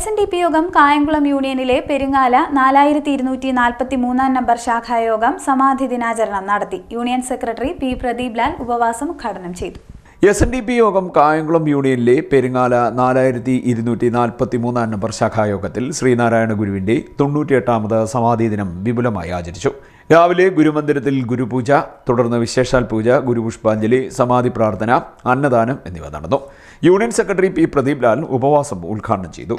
S N D P യോഗം കായംകുളം യൂണിയനിലെ പെരുങ്ങാല നാലായിരത്തി ഇരുന്നൂറ്റി നാൽപ്പത്തി മൂന്നാം നമ്പർ ശാഖായോഗം സമാധി ദിനാചരണം നടത്തി. Union secretary P Pradeep Lal ഉപവാസം ഉദ്ഘാടനം ചെയ്തു. എസ് എൻ ഡി പി യോഗം കായംകുളം യൂണിയനിലെ പെരുങ്ങാല നാലായിരത്തി ഇരുന്നൂറ്റി നാൽപ്പത്തി മൂന്നാം നമ്പർ ശാഖായോഗത്തിൽ ശ്രീനാരായണ ഗുരുവിന്റെ തൊണ്ണൂറ്റിയെട്ടാമത് സമാധി ദിനം വിപുലമായി ആചരിച്ചു. രാവിലെ ഗുരുമന്ദിരത്തിൽ ഗുരുപൂജ തുടർന്ന് വിശേഷാൽ പൂജ ഗുരുപുഷ്പാഞ്ജലി സമാധി പ്രാർത്ഥന അന്നദാനം എന്നിവ നടന്നു. Union secretary P Pradeep Lal ഉപവാസം ഉദ്ഘാടനം ചെയ്തു.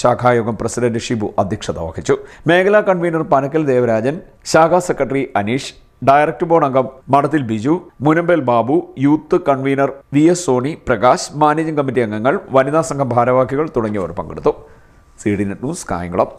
ശാഖായോഗം പ്രസിഡന്റ് ഷിബു അധ്യക്ഷത വഹിച്ചു. മേഖലാ കൺവീനർ പനക്കൽ ദേവരാജൻ ശാഖാ സെക്രട്ടറി അനീഷ് ഡയറക്ടർ ബോർഡ് അംഗം മടത്തിൽ Biju Munambal Babu youth convener V S Soni Prakash managing committee അംഗങ്ങൾ വനിതാ സംഘം ഭാരവാഹികൾ തുടങ്ങിയവർ പങ്കെടുത്തു. C D net news Kayamkulam.